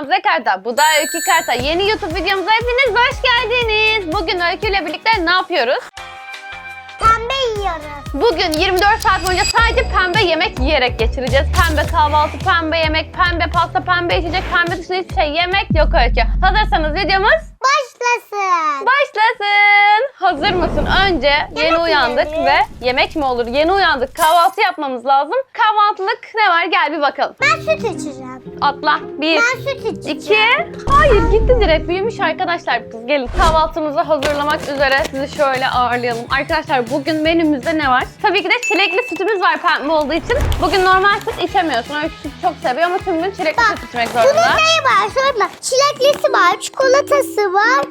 Gamze Karta, bu da Öykü Karta. Yeni YouTube videomuza hepiniz hoş geldiniz. Bugün Öykü ile birlikte ne yapıyoruz? Pembe yiyoruz. Bugün 24 saat boyunca sadece pembe yemek yiyerek geçireceğiz. Pembe kahvaltı, pembe yemek, pembe pasta, pembe içecek, pembe dışında hiçbir şey yemek yok Öykü. Hazırsanız videomuz Başlasın. başlasın. Hazır mısın? Önce yeni mi uyandık yiyelim? ve yemek mi olur? Yeni uyandık. Kahvaltı yapmamız lazım. Kahvaltılık ne var? Gel bir bakalım. Ben süt içeceğim. Atla. Bir. Ben süt içeceğim. İki. Hayır gitti direkt. Büyümüş arkadaşlar kız. Gelin kahvaltımızı hazırlamak üzere sizi şöyle ağırlayalım. Arkadaşlar bugün menümüzde ne var? Tabii ki de çilekli sütümüz var pembe olduğu için. Bugün normal süt içemiyorsun. Öykü süt çok seviyor ama tüm gün çilekli Bak, süt içmek Bunun zorunda. neyi var sorma. Çileklisi var, çikolatası var,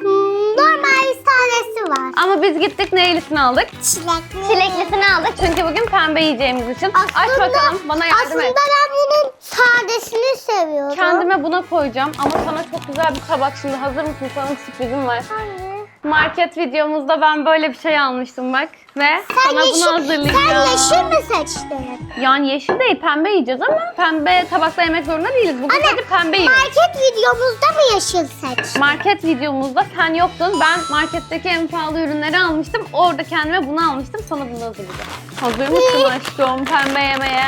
normal tanesi var. Ama biz gittik neylisini aldık? Çilekli. Çileklisini aldık çünkü bugün pembe yiyeceğimiz için. Aç bakalım bana yardım aslında et. ben bunun sadesini seviyorum. Kendime buna koyacağım ama sana çok güzel bir tabak şimdi. Hazır mısın? Sana bir sürprizim var. Anne. Market videomuzda ben böyle bir şey almıştım bak. Ve Sen sana yeşil, bunu hazırlayacağım. sen yeşil mi seçtin? Yani yeşil değil pembe yiyeceğiz ama pembe tabakla yemek zorunda değiliz. Bugün sadece pembe yiyoruz. Market videomuzda mı yeşil seçtin? Market videomuzda sen yoktun. Ben marketteki en pahalı ürünleri almıştım. Orada kendime bunu almıştım. Sana bunu hazırlayacağım. Hazır mısın aşkım pembe yemeye?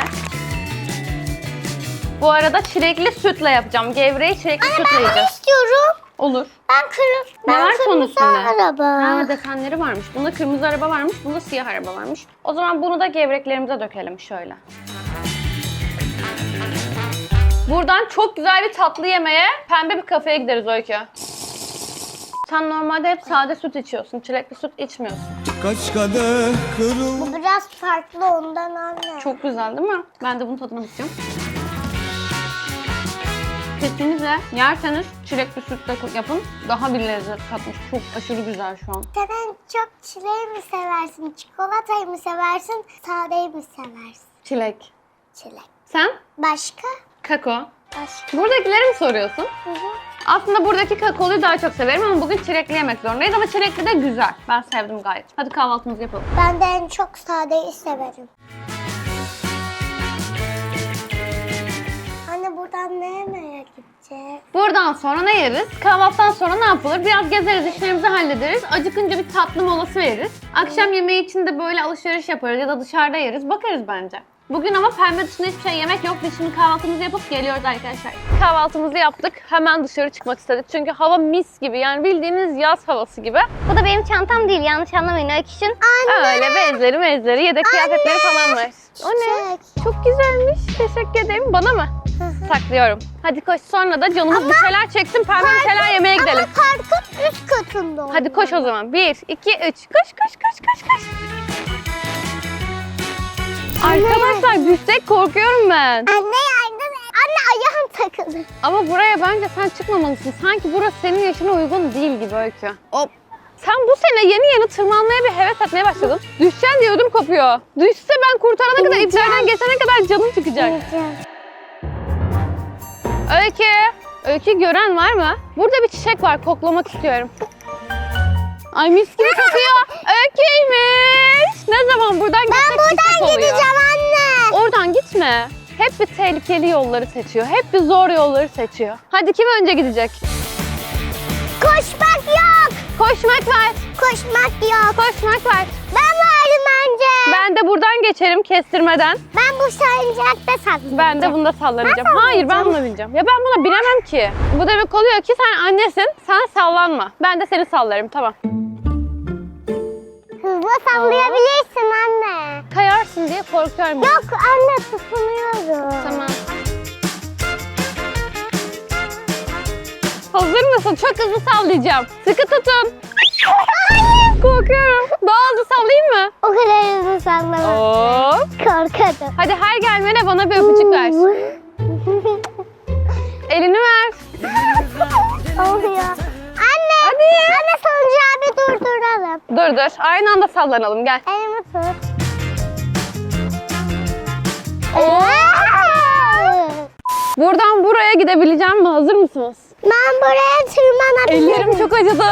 Bu arada çilekli sütle yapacağım. Gevreği çilekli Anne sütle ben bunu yiyeceğiz. istiyorum. Olur. Ben kırmızı, Ne ben onun kırmızı üstünde? araba. Ha desenleri varmış. Bunda kırmızı araba varmış. Bunda siyah araba varmış. O zaman bunu da gevreklerimize dökelim şöyle. Buradan çok güzel bir tatlı yemeye pembe bir kafeye gideriz Öykü. Sen normalde hep sade süt içiyorsun. Çilekli süt içmiyorsun. Kaç kadeh kırıl Bu biraz farklı ondan anne. Çok güzel değil mi? Ben de bunun tadına bakacağım. Kesinlikle yerseniz çilekli sütle yapın. Daha bir lezzet katmış. Çok aşırı güzel şu an. Sen en çok çileği mi seversin, çikolatayı mı seversin, sadeyi mi seversin? Çilek. Çilek. Sen? Başka? Kakao. Başka. Buradakileri mi soruyorsun? Hı hı. Aslında buradaki kakaoluyu daha çok severim ama bugün çilekli yemek zorundayız ama çilekli de güzel. Ben sevdim gayet. Hadi kahvaltımızı yapalım. Ben de en çok sadeyi severim. Buradan sonra ne yeriz? Kahvaltıdan sonra ne yapılır? Biraz gezeriz, işlerimizi hallederiz. Acıkınca bir tatlı molası veririz. Akşam yemeği için de böyle alışveriş yaparız ya da dışarıda yeriz. Bakarız bence. Bugün ama pembe dışında hiçbir şey yemek yok. Biz şimdi kahvaltımızı yapıp geliyoruz arkadaşlar. Kahvaltımızı yaptık. Hemen dışarı çıkmak istedik. Çünkü hava mis gibi. Yani bildiğiniz yaz havası gibi. Bu da benim çantam değil. Yanlış anlamayın Öyküş'ün. Anne! Öyle bezleri mezleri, yedek kıyafetleri falan var. O ne? Çok güzelmiş. Teşekkür ederim. Bana mı? Saklıyorum. Hadi koş sonra da canımız bir şeyler çeksin. Pembe bir şeyler yemeye gidelim. Ama parkın üst katında Hadi koş o zaman. Bir, iki, üç. Koş koş koş koş koş. Arkadaşlar düşecek korkuyorum ben. Anne yardım et. Anne ayağım takıldı. Ama buraya bence sen çıkmamalısın. Sanki burası senin yaşına uygun değil gibi Öykü. Hop. Sen bu sene yeni yeni tırmanmaya bir heves etmeye başladın. Düşeceksin diye ödüm kopuyor. Düşse ben kurtarana kadar, İneceğim. içeriden geçene kadar canım çıkacak. Öykü. Öykü gören var mı? Burada bir çiçek var. Koklamak istiyorum. Ay mis gibi kokuyor. Öyküymüş. Ne zaman buradan Ben gitsek çiçek buradan gideceğim anne. Oradan gitme. Hep bir tehlikeli yolları seçiyor. Hep bir zor yolları seçiyor. Hadi kim önce gidecek? Koşmak yok. Koşmak var. Koşmak yok. Koşmak var. Ben varım önce. Ben de buradan geçerim kestirmeden. Ben bu salıncakta saklayacağım. Ben de bunda sallanacağım. Ben Hayır ben sallanacağım. buna bineceğim. Ya ben buna binemem ki. Bu demek oluyor ki sen annesin. Sen sallanma. Ben de seni sallarım tamam. Hızlı sallayabilirsin anne. Kayarsın diye korkuyorum. Yok anne tutunuyorum. Tamam. Hazır mısın? Çok hızlı sallayacağım. Sıkı tutun. Hayır. Korkuyorum. Daha hızlı sallayayım mı? O kadar hızlı sallama. Hop. Hadi her gelmene bana bir öpücük ver. Dur dur. Aynı anda sallanalım. Gel. Elimi tut. Buradan buraya gidebileceğim mi? Hazır mısınız? Ben buraya tırmanabilirim. Ellerim çok acıdı.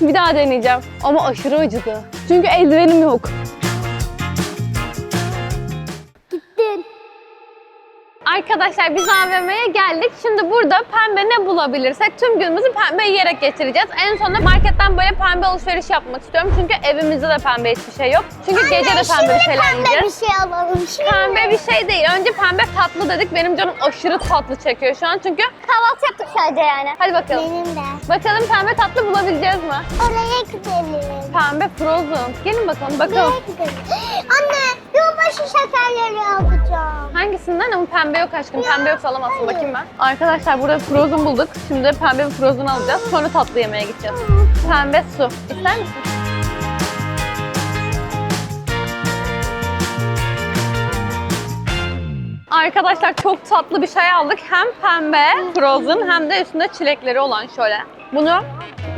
Bir daha deneyeceğim. Ama aşırı acıdı. Çünkü eldivenim yok. Arkadaşlar biz AVM'ye geldik. Şimdi burada pembe ne bulabilirsek tüm günümüzü pembe yiyerek geçireceğiz. En sonunda marketten böyle pembe alışveriş yapmak istiyorum. Çünkü evimizde de pembe hiçbir şey yok. Çünkü gece de Anne, pembe bir şeyler pembe yiyeceğiz. bir şey alalım. Şimdi. Pembe bir şey değil. Önce pembe tatlı dedik. Benim canım aşırı tatlı çekiyor şu an çünkü Kahvaltı yaptık sadece yani. hadi bakalım. Benim de. Bakalım pembe tatlı bulabileceğiz mi? Oraya gidelim. Pembe frozen. Gelin bakalım bakalım. Oraya gidelim. Anne yılbaşı şekerleri alacağım. Hangisinden ama pembe yok aşkım. Pembe yoksa alamazsın. Hayır. Bakayım ben. Arkadaşlar burada frozen bulduk. Şimdi pembe bir frozen alacağız. Sonra tatlı yemeğe gideceğiz. Pembe su. İster misin? Arkadaşlar çok tatlı bir şey aldık. Hem pembe frozen hem de üstünde çilekleri olan şöyle. Bunu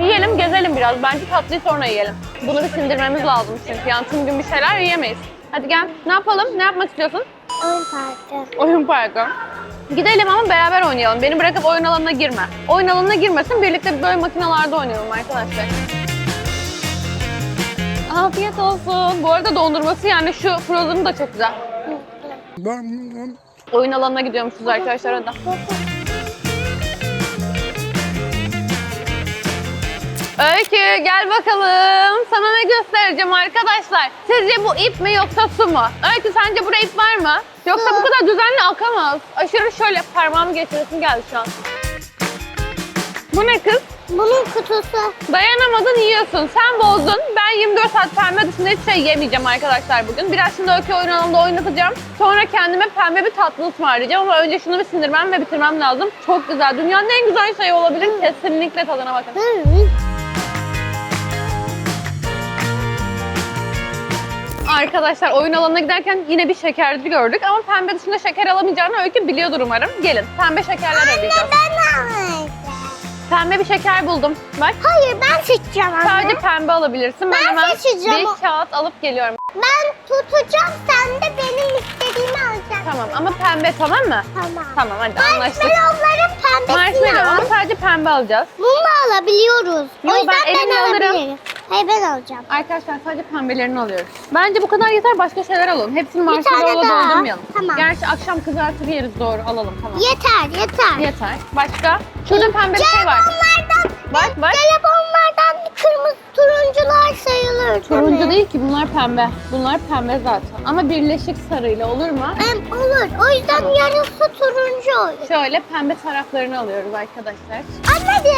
yiyelim, gezelim biraz. Bence tatlıyı sonra yiyelim. Bunu bir sindirmemiz lazım çünkü. Yani tüm gün bir şeyler yiyemeyiz. Hadi gel. Ne yapalım? Ne yapmak istiyorsun? Oyun parkı. Oyun parkı. Gidelim ama beraber oynayalım. Beni bırakıp oyun alanına girme. Oyun alanına girmesin, birlikte böyle makinalarda oynayalım arkadaşlar. Afiyet olsun. Bu arada dondurması yani şu Frozen'ı da çok güzel. Oyun alanına gidiyormuşuz arkadaşlar hadi. Öykü gel bakalım. Sana ne göstereceğim arkadaşlar. Sizce bu ip mi yoksa su mu? Öykü sence burada ip var mı? Yoksa bu kadar düzenli akamaz. Aşırı şöyle parmağımı geçiresim geldi şu an. Bu ne kız? Bunun kutusu. Dayanamadın yiyorsun. Sen bozdun. Ben 24 saat pembe dışında hiçbir şey yemeyeceğim arkadaşlar bugün. Biraz şimdi öykü oyun alanında oynatacağım. Sonra kendime pembe bir tatlı ısmarlayacağım ama önce şunu bir sindirmem ve bitirmem lazım. Çok güzel. Dünyanın en güzel şeyi olabilir. Kesinlikle tadına bakın. Arkadaşlar oyun alanına giderken yine bir şekerci gördük ama pembe dışında şeker alamayacağını öykü biliyordur umarım. Gelin pembe şekerler Anne arayacağız. ben alacağım. Pembe bir şeker buldum. Bak Hayır ben seçeceğim anne. sadece pembe alabilirsin. Ben, Ben hemen seçeceğim o- bir kağıt alıp geliyorum. Ben tutacağım sen de benim istediğimi alacaksın. Tamam ama pembe tamam mı? Tamam. Tamam hadi anlaştık. Marshmallowların pembesini Marshmallow al. ama sadece pembe alacağız. Bunu da alabiliyoruz. Yo, o yüzden ben ben, elimle alırım. alabilirim. Hayır ben alacağım. Arkadaşlar sadece pembelerini alıyoruz. Bence bu kadar yeter başka şeyler alalım. Hepsini marshmallow'la daha. doldurmayalım. Tamam. Gerçi akşam kızartır yeriz doğru alalım tamam. Yeter yeter. Yeter. Başka? Şurada pembe bir şey var. Telefonlardan, Bak bak. telefonlardan kırmızı turuncular sayılır Turuncu mi? değil ki bunlar pembe. Bunlar pembe zaten. Ama birleşik sarıyla olur mu? Em, olur. O yüzden yarısı turuncu olur. Şöyle pembe taraflarını alıyoruz arkadaşlar. Anne de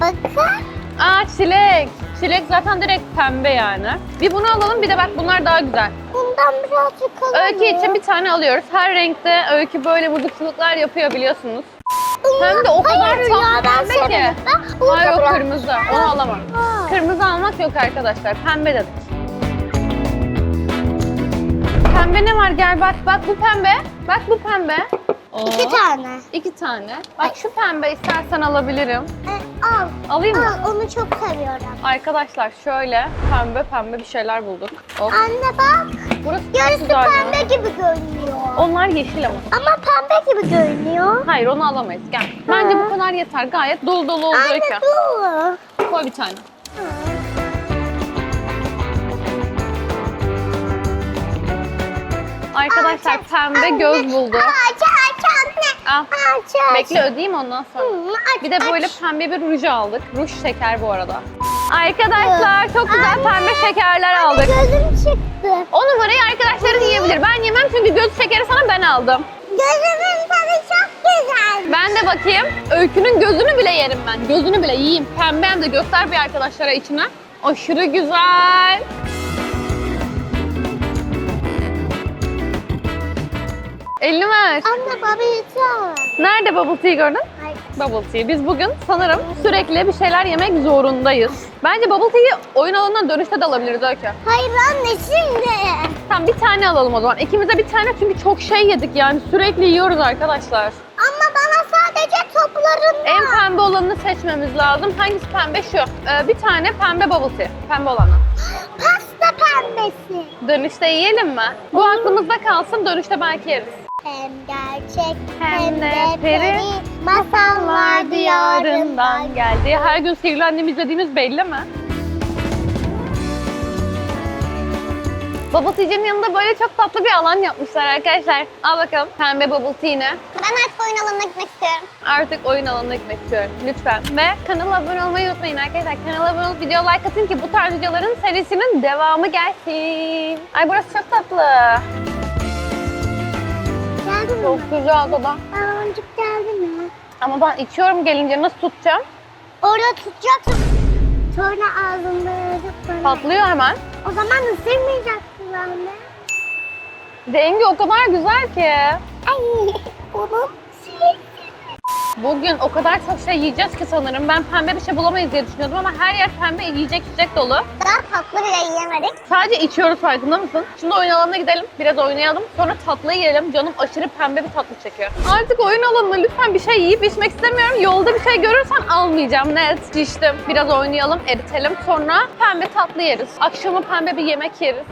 bakın. Aa çilek. Çilek zaten direkt pembe yani. Bir bunu alalım bir de bak bunlar daha güzel. Bundan birazcık alalım. Öykü için bir tane alıyoruz. Her renkte Öykü böyle mızıkçılıklar yapıyor biliyorsunuz. Hem de o kadar Hayır ben pembe ki. Hayır o kırmızı. Onu alamam. Ha. Kırmızı almak yok arkadaşlar. Pembe dedik. Pembe ne var gel bak. Bak bu pembe. Bak bu pembe. Oo. İki tane. İki tane. Bak şu pembe istersen alabilirim. E, al. Alayım mı? Al onu çok seviyorum. Arkadaşlar şöyle pembe pembe bir şeyler bulduk. Hop. Anne bak. Burası Yarısı güzel. pembe gibi görünüyor. Onlar yeşil ama. Ama pembe gibi görünüyor. Hayır onu alamayız. Gel. Bence bu kadar yeter. Gayet dolu dolu oldu Anne Öykü. dur. Koy bir tane. Arkadaşlar Aç, aç, pembe anne. göz buldu. Aç anne. Al. Aç aç. Bekle ödeyeyim ondan sonra. Hı, aç, Bir de böyle aç. pembe bir ruj aldık. Ruj şeker bu arada. Arkadaşlar çok güzel Anne. pembe şekerler aldık. Gözüm çıktı. O numarayı arkadaşların yiyebilir. Ben yemem çünkü göz şekeri sana ben aldım. Gözümün tadı çok güzel. Ben de bakayım. Öykünün gözünü bile yerim ben. Gözünü bile yiyeyim. Pembe de göster bir arkadaşlara içine. Aşırı güzel. Elini ver. Anne baba yeter. Nerede bubble tea gördün? Hayır. Bubble tea. Biz bugün sanırım sürekli bir şeyler yemek zorundayız. Bence bubble tea'yi oyun alanından dönüşte de alabiliriz Öykü. Hayır anne şimdi. Tamam bir tane alalım o zaman. İkimiz de bir tane çünkü çok şey yedik yani sürekli yiyoruz arkadaşlar. Ama bana sadece toplarından. En pembe olanını seçmemiz lazım. Hangisi pembe? Şu. Ee, bir tane pembe bubble tea. Pembe olanı. Pasta pembesi. Dönüşte yiyelim mi? Bu aklımızda kalsın. Dönüşte belki yeriz. Hem gerçek Hem hem, de de peri, peri masallar diyarından geldi. Her gün sihirli annemi izlediğimiz belli mi? Bubble tea'nin yanında böyle çok tatlı bir alan yapmışlar arkadaşlar. Al bakalım pembe bubble tea yine. Ben artık oyun alanına gitmek istiyorum. Artık oyun alanına gitmek istiyorum. Lütfen. Ve kanala abone olmayı unutmayın arkadaşlar. Kanala abone olup video like atın ki bu tarz videoların serisinin devamı gelsin. Ay burası çok tatlı. Çok güzel dada. Baloncuk geldi mi? Ama ben içiyorum gelince nasıl tutacağım? Orada tutacaksın. Sonra ağzında böyle. Patlıyor hemen. O zaman ısırmayacaksın anne. Rengi o kadar güzel ki. Ay onu sil. Bugün o kadar çok şey yiyeceğiz ki sanırım. Ben pembe bir şey bulamayız diye düşünüyordum ama her yer pembe yiyecek içecek dolu. Daha tatlı bile yiyemedik. Sadece içiyoruz farkında mısın? Şimdi oyun alanına gidelim, biraz oynayalım. Sonra tatlı yiyelim. Canım aşırı pembe bir tatlı çekiyor. Artık oyun alanına lütfen bir şey yiyip içmek istemiyorum. Yolda bir şey görürsen almayacağım net. Şiştim. Biraz oynayalım, eritelim. Sonra pembe tatlı yeriz. Akşama pembe bir yemek yeriz.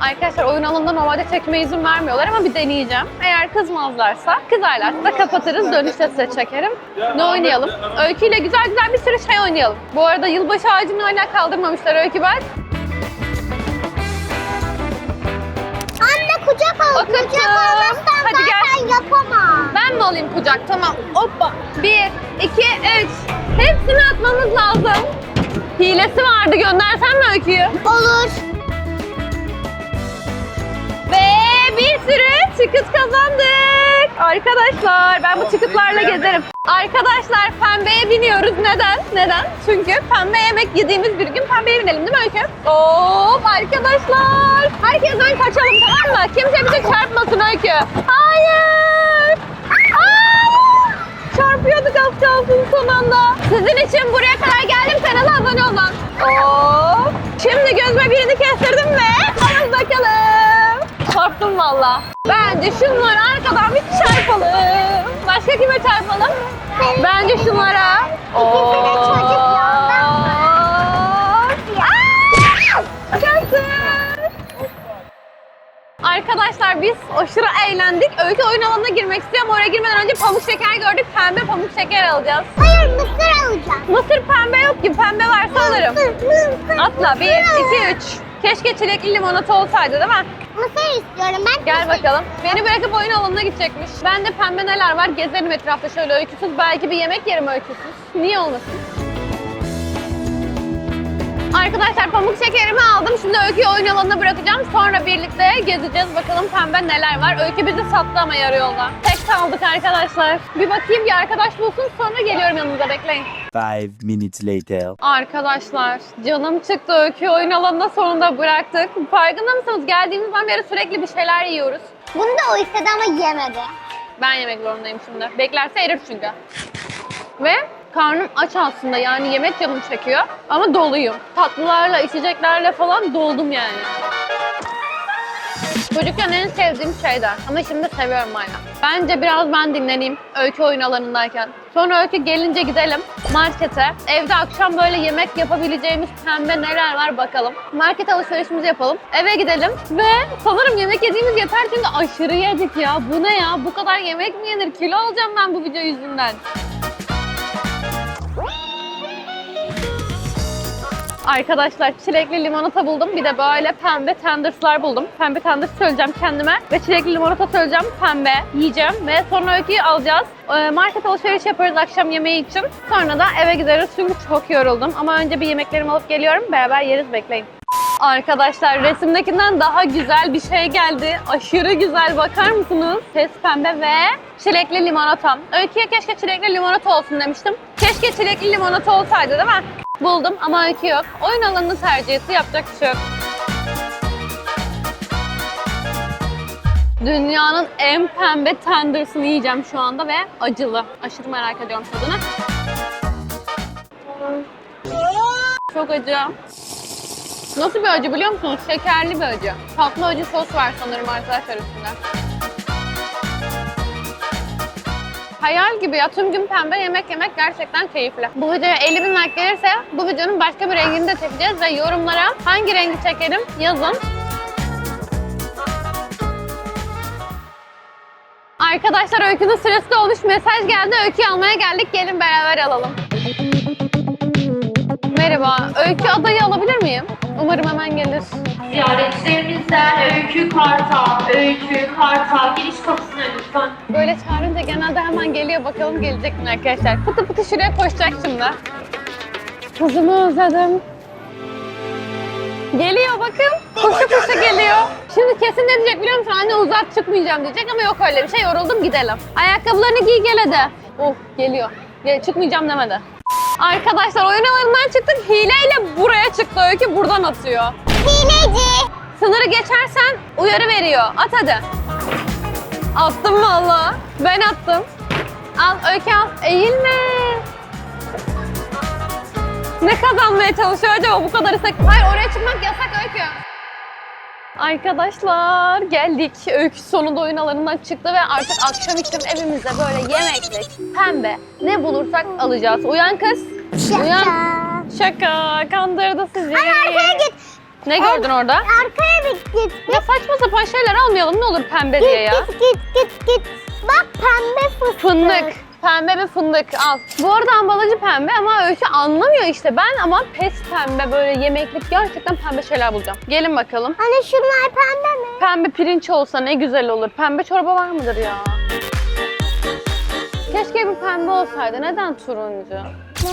Arkadaşlar oyun alanında normalde çekime izin vermiyorlar ama bir deneyeceğim. Eğer kızmazlarsa, kızarlarsa da kapatırız. Dönüşte size çekerim. Ne oynayalım? Öykü ile güzel güzel bir sürü şey oynayalım. Bu arada yılbaşı ağacını hala kaldırmamışlar Öykü ben. Anne kucak al. Bakın Kucak almazsan Hadi gel. zaten yapamam. Ben mi alayım kucak? Tamam. Hoppa. Bir, iki, üç. Hepsini atmamız lazım. Hilesi vardı. Göndersen mi Öykü'yü? Olur. Bir sürü çıkıt kazandık. Arkadaşlar ben bu çıkıtlarla gezerim. Arkadaşlar pembeye biniyoruz. Neden? Neden? Çünkü pembe yemek yediğimiz bir gün pembeye binelim değil mi Öykü? Hop arkadaşlar. Herkesten kaçalım tamam mı? Kimse bize çarpmasın Öykü. Hayır. Hayır. Çarpıyorduk az kalsın son anda. Sizin için buraya kadar geldim. Kanala abone olun. Hop. Şimdi gözüme birini kestirdim ve alın bakalım. Çarptım valla. Bence şunları arkadan bir çarpalım. Başka kime çarpalım? Bence şunlara. Çocuk. Arkadaşlar biz aşırı eğlendik. Öykü oyun alanına girmek istiyorum. Oraya girmeden önce pamuk şeker gördük. Pembe pamuk şeker alacağız. Hayır mısır alacağım. Mısır pembe yok ki. Pembe varsa alırım. Mısır, mısır. Atla. Bir, iki, üç. Keşke çilekli limonata olsaydı değil mi? Mısır istiyorum ben. Gel bakalım. Beni bırakıp oyun alanına gidecekmiş. Ben de pembe neler var gezerim etrafta şöyle öyküsüz. Belki bir yemek yerim öyküsüz. Niye olmasın? Arkadaşlar pamuk şekerimi aldım. Şimdi Öykü'yü oyun alanına bırakacağım. Sonra birlikte gezeceğiz. Bakalım pembe neler var. Öykü bizi sattı ama yarı yolda. Tek kaldık arkadaşlar. Bir bakayım bir arkadaş bulsun sonra geliyorum yanınıza bekleyin. Five minutes later. Arkadaşlar canım çıktı öykü oyun alanına sonunda bıraktık. Farkında mısınız? Geldiğimizden beri sürekli bir şeyler yiyoruz. Bunu da o istedi ama yemedi. Ben yemek zorundayım şimdi. Beklerse erir çünkü. Ve karnım aç aslında yani yemek canım çekiyor ama doluyum. Tatlılarla, içeceklerle falan doldum yani. Çocukken en sevdiğim şeyden ama şimdi seviyorum hala. Bence biraz ben dinleneyim öykü oyun alanındayken. Sonra öykü gelince gidelim markete. Evde akşam böyle yemek yapabileceğimiz pembe neler var bakalım. Market alışverişimizi yapalım. Eve gidelim ve sanırım yemek yediğimiz yeter çünkü aşırı yedik ya. Bu ne ya? Bu kadar yemek mi yenir? Kilo alacağım ben bu video yüzünden. Arkadaşlar çilekli limonata buldum. Bir de böyle pembe tenderslar buldum. Pembe tenders söyleyeceğim kendime. Ve çilekli limonata söyleyeceğim pembe. Yiyeceğim ve sonra öyküyü alacağız. Ee, Market alışveriş yaparız akşam yemeği için. Sonra da eve gideriz çünkü çok yoruldum. Ama önce bir yemeklerimi alıp geliyorum. Beraber yeriz bekleyin. Arkadaşlar resimdekinden daha güzel bir şey geldi. Aşırı güzel bakar mısınız? Pes pembe ve çilekli limonata. Öykü'ye keşke çilekli limonata olsun demiştim. Keşke çilekli limonata olsaydı değil mi? Buldum ama öykü yok. Oyun alanını tercih etti. Yapacak bir şey yok. Dünyanın en pembe tendersını yiyeceğim şu anda ve acılı. Aşırı merak ediyorum tadını. Çok acı. Nasıl bir acı biliyor musunuz? Şekerli bir acı. Tatlı acı sos var sanırım arkadaşlar üstünde. Hayal gibi ya. Tüm gün pembe yemek yemek gerçekten keyifli. Bu videoya 50 bin like gelirse bu videonun başka bir rengini de çekeceğiz ve yorumlara hangi rengi çekelim yazın. Arkadaşlar öykünün sırası dolmuş. Mesaj geldi. Öyküyü almaya geldik. Gelin beraber alalım. Merhaba. Öykü adayı alabilir miyim? Umarım hemen gelir. Ziyaretçilerimizden Öykü Kartal, Öykü Kartal giriş kapısına lütfen. Böyle çağırınca genelde hemen geliyor. Bakalım gelecek mi arkadaşlar? Pıtı pıtı şuraya koşacak şimdi. Kızımı özledim. Geliyor bakın. Koşa koşa geliyor. Şimdi kesin ne diyecek biliyor musun? Anne uzak çıkmayacağım diyecek ama yok öyle bir şey. Yoruldum gidelim. Ayakkabılarını giy gel hadi. Oh geliyor. Gel, çıkmayacağım demedi. Arkadaşlar oyun alanından çıktık. Hileyle buraya çıktı Öykü. Buradan atıyor. Hileci. Sınırı geçersen uyarı veriyor. At hadi. Attım valla. Ben attım. Al Öykü al. Eğilme. Ne kazanmaya çalışıyor acaba bu kadar istek? Hayır oraya çıkmak yasak Öykü. Arkadaşlar geldik. Öykü sonunda oyun alanından çıktı ve artık akşam için evimizde böyle yemeklik, pembe ne bulursak alacağız. Uyan kız. Uyan. Şaka. Şaka. Kandırdı sizi. Arkaya git. Ne gördün orada? Arkaya bir git. Ya saçma sapan şeyler almayalım ne olur pembe diye ya. Git git git git. Bak pembe fıstık. Fındık. Pembe bir fındık al. Bu arada ambalajı pembe ama Öykü anlamıyor işte. Ben ama pes pembe böyle yemeklik gerçekten pembe şeyler bulacağım. Gelin bakalım. Hani şunlar pembe mi? Pembe pirinç olsa ne güzel olur. Pembe çorba var mıdır ya? Keşke bir pembe olsaydı. Neden turuncu?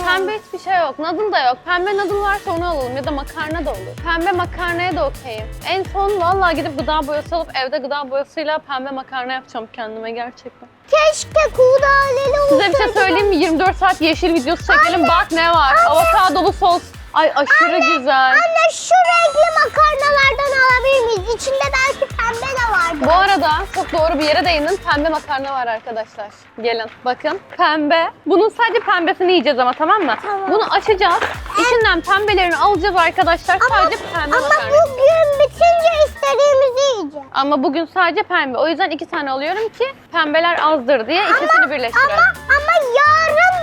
Pembe hiçbir şey yok. Noodle da yok. Pembe noodle varsa onu alalım ya da makarna da olur. Pembe makarnaya da okeyim. En son vallahi gidip gıda boyası alıp evde gıda boyasıyla pembe makarna yapacağım kendime gerçekten. Keşke kudaleli olsaydı. Size bir şey söyleyeyim mi? 24 saat yeşil videosu çekelim. Bak ne var. Avokadolu sos. Ay aşırı güzel. Anne şu renkli makarnalardan alabilir miyiz? İçinde belki pembe de vardı. Bu arada çok doğru bir yere değindin. Pembe makarna var arkadaşlar. Gelin bakın. Pembe. Bunun sadece pembesini yiyeceğiz ama tamam mı? Tamam. Bunu açacağız. İçinden pembelerini alacağız arkadaşlar. sadece pembe Ama makarna. bugün bitince istediğimizi yiyeceğiz. Ama bugün sadece pembe. O yüzden iki tane alıyorum ki pembeler azdır diye ikisini birleştirelim. Ama ama yarın.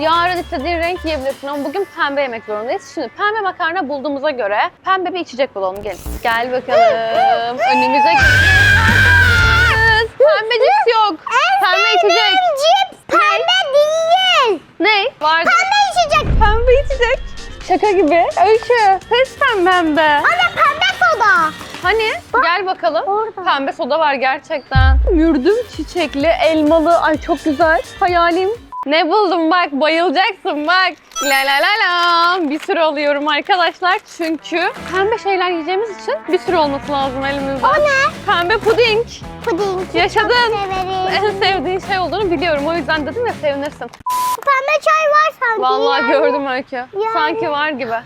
Yarın istediğin renk yiyebilirsin ama bugün pembe yemek zorundayız. Şimdi pembe makarna bulduğumuza göre pembe bir içecek bulalım. Gelin. Gel bakalım. Önümüze Pembe cips yok. Pembe içecek. cips pembe değil. Ne? Vardı. Pembe içecek. Pembe içecek. Şaka gibi. Öykü. Pes pembe. Anne pembe soda. Hani? Gel bakalım. Orada. Pembe soda var gerçekten. Mürdüm çiçekli, elmalı. Ay çok güzel. Hayalim. Ne buldum bak bayılacaksın bak. La la la la. Bir sürü alıyorum arkadaşlar. Çünkü pembe şeyler yiyeceğimiz için bir sürü olması lazım elimizde. O ne? Pembe puding. Puding. Yaşadın. En sevdiğin şey olduğunu biliyorum. O yüzden dedim ya sevinirsin. Pembe çay var sanki. Vallahi yani. gördüm Öykü. Sanki var gibi. Var.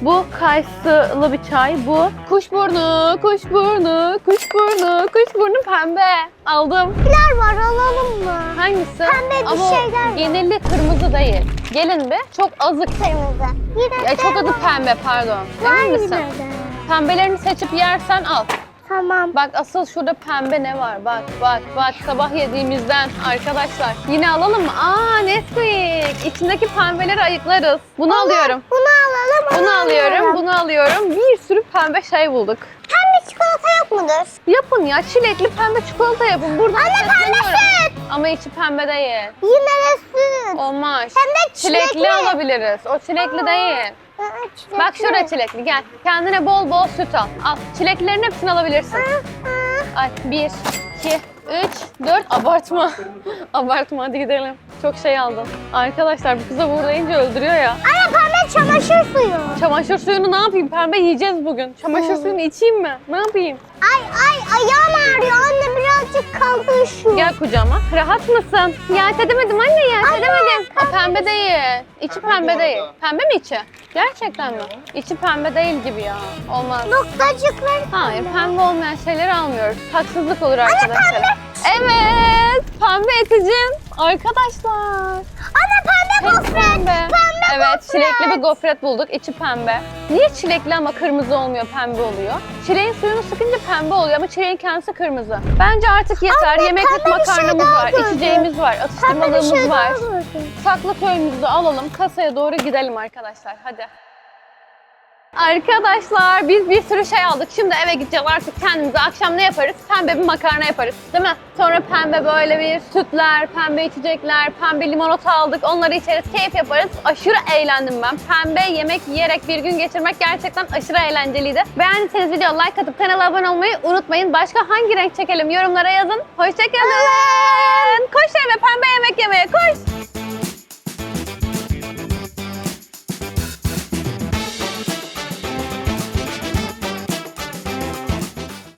Bu kayısılı bir çay. Bu kuşburnu, kuşburnu, kuşburnu, kuşburnu pembe. Aldım. Neler var alalım mı? Hangisi? Pembe bir Ama şeyler var. geneli kırmızı değil. Gelin bir. Çok azı. Kırmızı. Yine Ya çok adı pembe pardon. Var Emin misin? Pembelerini seçip yersen al. Tamam. Bak asıl şurada pembe ne var? Bak bak bak sabah yediğimizden arkadaşlar. Yine alalım mı? Aa Nesquik. İçindeki pembeleri ayıklarız. Bunu alıyorum. Bunu alalım. Bunu alıyorum, bunu alıyorum. Bir sürü pembe şey bulduk. Pembe çikolata yok mudur? Yapın ya çilekli pembe çikolata yapın. Buradan Anne pembe sesleniyorum. Ama içi pembe değil. Yine de süt. Olmaz. Hem de Çilekli çilekli. alabiliriz. O çilekli değil. Aa, çilekli. Bak şurada çilekli gel. Kendine bol bol süt al. Al. Çileklerin hepsini alabilirsin. Aa, Ay bir, iki, üç, dört. Abartma. Abartma hadi gidelim. Çok şey aldım. Arkadaşlar bu kıza buradayınca öldürüyor ya. Anne pembe çamaşır suyu. Çamaşır suyunu ne yapayım? Pembe yiyeceğiz bugün. Çamaşır suyunu içeyim mi? Ne yapayım? Ay ay ayağım ağrıyor anne birazcık kaldır şu. Gel kucağıma. Rahat mısın? Ya edemedim anne ya edemedim. O pembe değil. İçi pembe değil. Pembe mi içi? Gerçekten mi? İçi pembe değil gibi ya. Olmaz. Noktacıklar. Hayır pembe olmayan şeyleri almıyoruz. Haksızlık olur arkadaşlar. Evet. Pembe eticin. Arkadaşlar. Anne pembe Hepsi gofret. pembe. Pembe Evet gofret. çilekli bir gofret bulduk. İçi pembe. Niye çilekli ama kırmızı olmuyor pembe oluyor? Çileğin suyunu sıkınca pembe oluyor ama çileğin kendisi kırmızı. Bence artık yeter. Anne, Yemeklik şey makarnamız daha var, gördüm. içeceğimiz var, bir atıştırmalığımız şey var. Saklı köyümüzü alalım. Kasaya doğru gidelim arkadaşlar. Hadi. Arkadaşlar biz bir sürü şey aldık. Şimdi eve gideceğiz artık kendimize. Akşam ne yaparız? Pembe bir makarna yaparız. Değil mi? Sonra pembe böyle bir sütler, pembe içecekler, pembe limonata aldık. Onları içeriz, keyif yaparız. Aşırı eğlendim ben. Pembe yemek yiyerek bir gün geçirmek gerçekten aşırı eğlenceliydi. Beğendiyseniz video like atıp kanala abone olmayı unutmayın. Başka hangi renk çekelim yorumlara yazın. Hoşçakalın.